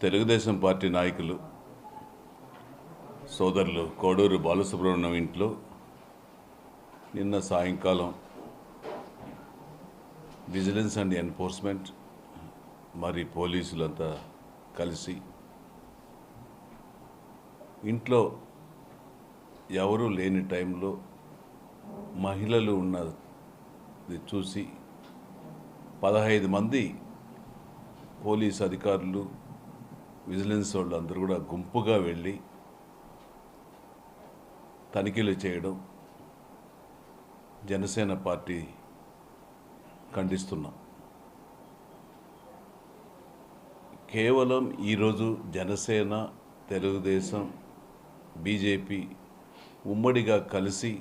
Telugu Desam party నాయకులు సోదరులు కోడూరు బాలసుబ్రహ్మణ్యం ఇంట్లో నిన్న సాయంకాలం విజిలెన్స్ అండ్ ఎన్ఫోర్స్మెంట్ మరి పోలీసులంతా కలిసి ఇంట్లో ఎవరూ లేని టైంలో మహిళలు ఉన్నది చూసి పదహైదు మంది పోలీస్ అధికారులు విజిలెన్స్ వాళ్ళు అందరూ కూడా గుంపుగా వెళ్ళి తనిఖీలు చేయడం జనసేన పార్టీ ఖండిస్తున్నాం. కేవలం ఈరోజు జనసేన తెలుగుదేశం బీజేపీ ఉమ్మడిగా కలిసి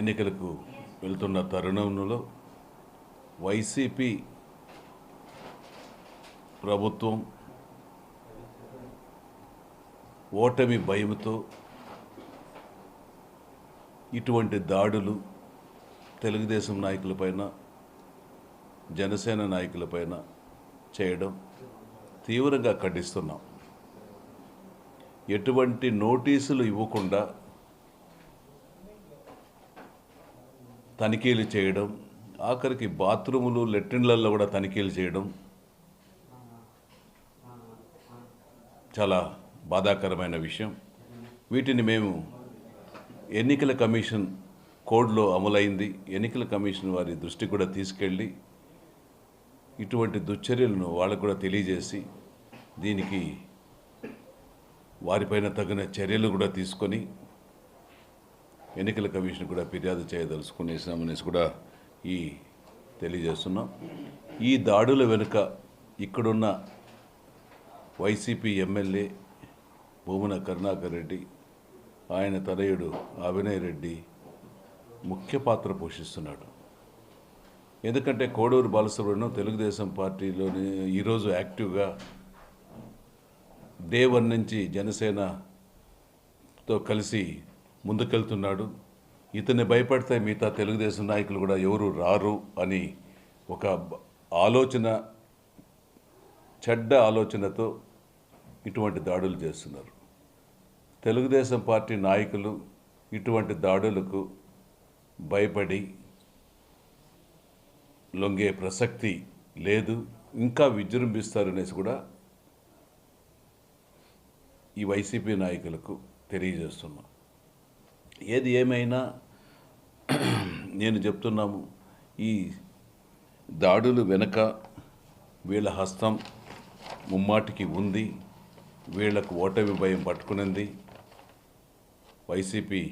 ఎన్నికలకు వెళ్తున్న తరుణంలో వైసీపీ ప్రభుత్వం ఓటమి భయంతో ఇటువంటి దాడులు తెలుగుదేశం నాయకులపైన జనసేన నాయకులపైన చేయడం తీవ్రంగా ఖండిస్తున్నాం. ఎటువంటి నోటీసులు ఇవ్వకుండా తనిఖీలు చేయడం ఆఖరికి బాత్రూములు లెట్రిన్లలో కూడా తనిఖీలు చేయడం చాలా బాధాకరమైన విషయం. వీటిని మేము ఎన్నికల కమిషన్ కోడ్లో అమలైంది. ఎన్నికల కమిషన్ వారి దృష్టికి కూడా తీసుకెళ్ళి ఇటువంటి దుశ్చర్యలను వాళ్ళకు కూడా తెలియజేసి దీనికి వారిపైన తగిన చర్యలు కూడా తీసుకొని ఎన్నికల కమిషన్ కూడా ఫిర్యాదు చేయదలుచుకునేసామనేసి కూడా ఈ తెలియజేస్తున్నాం. ఈ దాడుల వెనుక ఇక్కడున్న వైసీపీ ఎమ్మెల్యే భూమన కరుణాకర్ రెడ్డి ఆయన తనయుడు అభినయ్ రెడ్డి ముఖ్య పాత్ర పోషిస్తున్నాడు. ఎందుకంటే కోడూరు బాలసుబ్రహ్మణ్యం తెలుగుదేశం పార్టీలోని ఈరోజు యాక్టివ్గా డే వన్ నుంచి జనసేనతో కలిసి ముందుకెళ్తున్నాడు. ఇతన్ని భయపడితే మిగతా తెలుగుదేశం నాయకులు కూడా ఎవరు రారు అని ఒక ఆలోచన చెడ్డ ఆలోచనతో ఇటువంటి దాడులు చేస్తున్నారు. తెలుగుదేశం పార్టీ నాయకులు ఇటువంటి దాడులకు భయపడి లొంగే ప్రసక్తి లేదు ఇంకా విజృంభిస్తారనేసి కూడా ఈ వైసీపీ నాయకులకు తెలియజేస్తున్నాం. ఏది ఏమైనా నేను చెప్తున్నాము ఈ దాడులు వెనక వీళ్ళ హస్తం ముమ్మాటికి ఉంది. వీళ్ళకు ఓటమి భయం పట్టుకునింది. వైసీపీ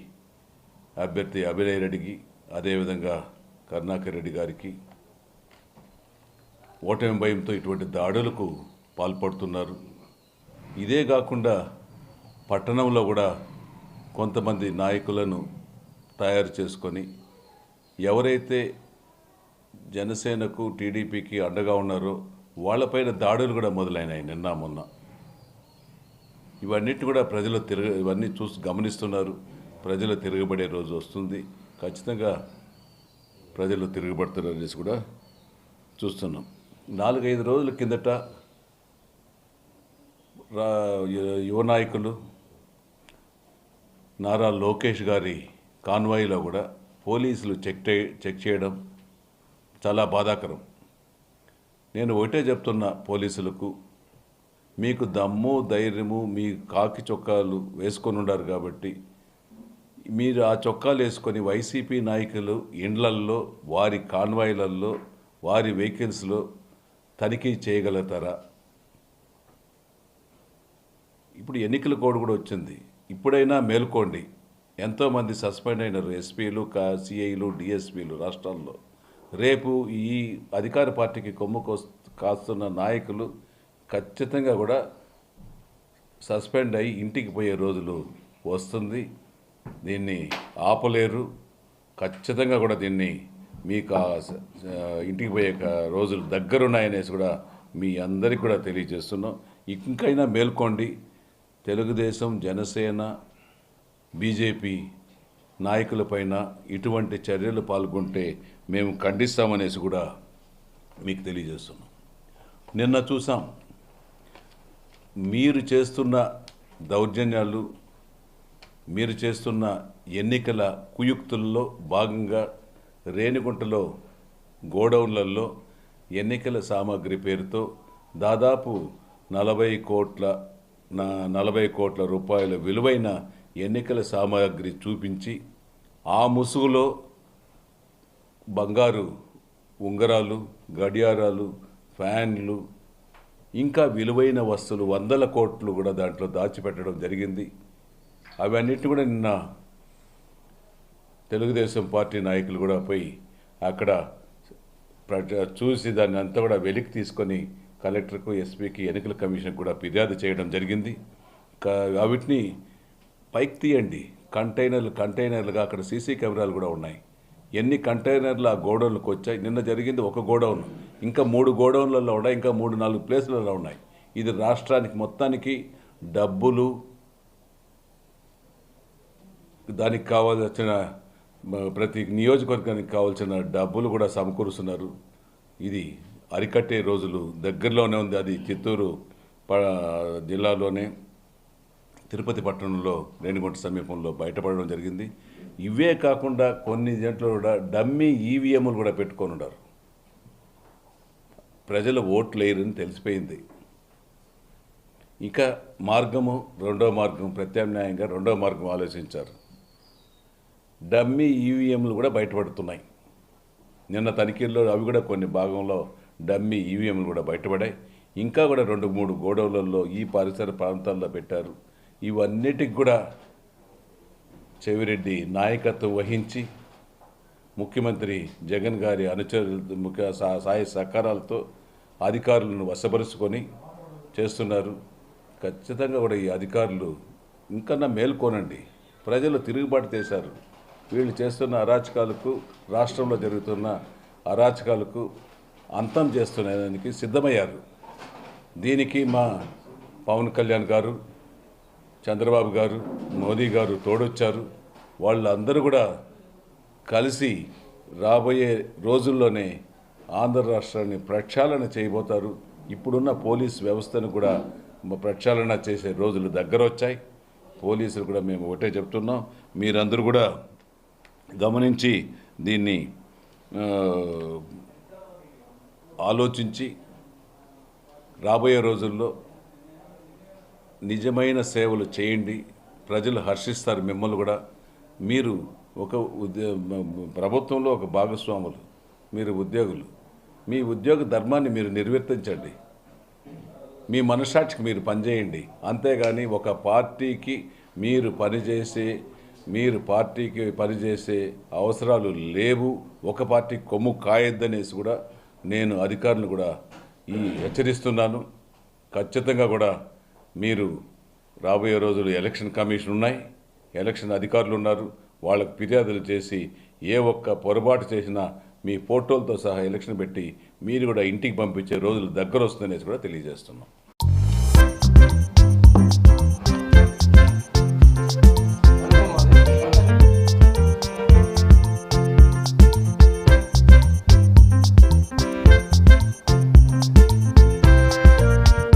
అభ్యర్థి అభినయ్ రెడ్డికి అదేవిధంగా కరుణాకర్ రెడ్డి గారికి ఓటమి భయంతో ఇటువంటి దాడులకు పాల్పడుతున్నారు. ఇదే కాకుండా పట్టణంలో కూడా కొంతమంది నాయకులను తయారు చేసుకొని ఎవరైతే జనసేనకు టీడీపీకి అండగా ఉన్నారో వాళ్ళపైన దాడులు కూడా మొదలైనాయి నిన్న మొన్న. ఇవన్నిటి కూడా ప్రజలు తిరగ ఇవన్నీ చూసి గమనిస్తున్నారు. ప్రజలు తిరగబడే రోజు వస్తుంది. ఖచ్చితంగా ప్రజలు తిరగబడుతున్నారు అనేసి కూడా చూస్తున్నాం. నాలుగైదు రోజుల కిందట రా యువ నాయకులు నారా లోకేష్ గారి కాన్వాయిలో కూడా పోలీసులు చెక్ చెక్ చేయడం చాలా బాధాకరం. నేను ఒకటే చెప్తున్నా పోలీసులకు మీకు దమ్ము ధైర్యము మీ కాకి చొక్కాలు వేసుకొని ఉన్నారు కాబట్టి మీరు ఆ చొక్కాలు వేసుకొని వైసీపీ నాయకులు ఇండ్లల్లో వారి కాన్వాయిలల్లో వారి వెహికల్స్లో తనిఖీ చేయగలుగుతారా? ఇప్పుడు ఎన్నికల కోడ్ కూడా వచ్చింది. ఇప్పుడైనా మేల్కోండి. ఎంతోమంది సస్పెండ్ అయినారు ఎస్పీలు కా సిఐలు డిఎస్పీలు రాష్ట్రాల్లో. రేపు ఈ అధికార పార్టీకి కొమ్ము కోస్- కాస్తున్న నాయకులు ఖచ్చితంగా కూడా సస్పెండ్ అయి ఇంటికి పోయే రోజులు వస్తుంది. దీన్ని ఆపలేరు. ఖచ్చితంగా కూడా దీన్ని మీకు ఇంటికి పోయే రోజులు దగ్గరున్నాయనేసి కూడా మీ అందరికీ కూడా తెలియజేస్తున్నాం. ఇంకైనా మేల్కోండి. తెలుగుదేశం జనసేన బీజేపీ నాయకులపైన ఇటువంటి చర్యలు పాల్గొంటే మేము ఖండిస్తామనేసి కూడా మీకు తెలియజేస్తున్నాం. నిన్న చూసాం. మీరు చేస్తున్న దౌర్జన్యాలు మీరు చేస్తున్న ఎన్నికల కుయుక్తుల్లో భాగంగా రేణిగుంటలో గోడౌన్లలో ఎన్నికల సామాగ్రి పేరుతో దాదాపు నలభై కోట్ల నా నలభై కోట్ల రూపాయల విలువైన ఎన్నికల సామాగ్రి చూపించి ఆ ముసుగులో బంగారు ఉంగరాలు గడియారాలు ఫ్యాన్లు ఇంకా విలువైన వస్తువులు వందల కోట్లు కూడా దాంట్లో దాచిపెట్టడం జరిగింది. అవన్నిటిని కూడా నిన్న తెలుగుదేశం పార్టీ నాయకులు కూడా పోయి అక్కడ చూసి దాన్ని అంతా కూడా వెలికి తీసుకొని కలెక్టర్కు ఎస్పీకి ఎన్నికల కమిషన్ కూడా ఫిర్యాదు చేయడం జరిగింది. వాటిని పైకి తీయండి. కంటైనర్లు కంటైనర్లుగా అక్కడ సీసీ కెమెరాలు కూడా ఉన్నాయి. ఎన్ని కంటైనర్లు ఆ గోడౌన్లకు వచ్చాయి? నిన్న జరిగింది ఒక గోడౌన్. ఇంకా మూడు గోడౌన్లలో ఉన్నాయి ఇంకా మూడు నాలుగు ప్లేసులలో ఉన్నాయి. ఇది రాష్ట్రానికి మొత్తానికి డబ్బులు దానికి కావాల్సిన ప్రతి నియోజకవర్గానికి కావాల్సిన డబ్బులు కూడా సమకూరుస్తున్నారు. ఇది అరికట్టే రోజులు దగ్గరలోనే ఉంది. అది చిత్తూరు జిల్లాలోనే. తిరుపతి పట్టణంలో రేణిగుంట సమీపంలో బయటపడడం జరిగింది. ఇవే కాకుండా కొన్ని దీంట్లో కూడా డమ్మీ ఈవీఎంలు కూడా పెట్టుకొని ఉన్నారు. ప్రజలు ఓట్లేయరని తెలిసిపోయింది. ఇక మార్గము రెండో మార్గం ప్రత్యామ్నాయంగా రెండో మార్గం ఆలోచించారు. డమ్మీ ఈవీఎంలు కూడా బయటపడుతున్నాయి. నిన్న తనిఖీల్లో అవి కూడా కొన్ని భాగంలో డమ్మీ ఈవీఎంలు కూడా బయటపడాయి. ఇంకా కూడా రెండు మూడు గోడౌన్లలో ఈ పరిసర ప్రాంతాల్లో పెట్టారు ఇవన్నిటికి కూడా చెవిరెడ్డి నాయకత్వం వహించి ముఖ్యమంత్రి జగన్ గారి అనుచరులు ముఖ్య సా- సాయ సహకారాలతో అధికారులను వశపరుచుకొని చేస్తున్నారు. ఖచ్చితంగా కూడా ఈ అధికారులు ఇంకన్నా మేల్కోనండి. ప్రజలు తిరుగుబాటు చేశారు. వీళ్ళు చేస్తున్న అరాచకాలకు రాష్ట్రంలో జరుగుతున్న అరాచకాలకు అంతం చేస్తున్న దానికి సిద్ధమయ్యారు. దీనికి మా పవన్ కళ్యాణ్ గారు చంద్రబాబు గారు మోదీ గారు తోడొచ్చారు. వాళ్ళందరూ కూడా కలిసి రాబోయే రోజుల్లోనే ఆంధ్ర రాష్ట్రాన్ని ప్రక్షాళన చేయబోతారు. ఇప్పుడున్న పోలీస్ వ్యవస్థను కూడా ప్రక్షాళన చేసే రోజులు దగ్గర వచ్చాయి పోలీసులు కూడా మేము ఒకటే చెప్తున్నాం. మీరందరూ కూడా గమనించి దీన్ని ఆలోచించి రాబోయే రోజుల్లో నిజమైన సేవలు చేయండి. ప్రజలు హర్షిస్తారు మిమ్మల్ని కూడా. మీరు ఒక ప్రభుత్వంలో ఒక భాగస్వాములు మీరు ఉద్యోగులు. మీ ఉద్యోగ ధర్మాన్ని మీరు నిర్వర్తించండి. మీ మనస్సాక్షికి మీరు పనిచేయండి. అంతేగాని ఒక పార్టీకి మీరు పనిచేసే మీరు పార్టీకి పనిచేసే అవసరాలు లేవు. ఒక పార్టీ కొమ్ము కాయొద్దనేసి కూడా నేను అధికారులు కూడా ఈ హెచ్చరిస్తున్నాను. ఖచ్చితంగా కూడా మీరు రాబోయే రోజులు ఎలక్షన్ కమిషన్ ఉన్నాయి ఎలక్షన్ అధికారులు ఉన్నారు వాళ్ళకు ఫిర్యాదులు చేసి ఏ ఒక్క పొరపాటు చేసినా మీ ఫోటోలతో సహా ఎలక్షన్ పెట్టి మీరు కూడా ఇంటికి పంపించే రోజులు దగ్గర వస్తుందనేసి కూడా తెలియజేస్తున్నాం.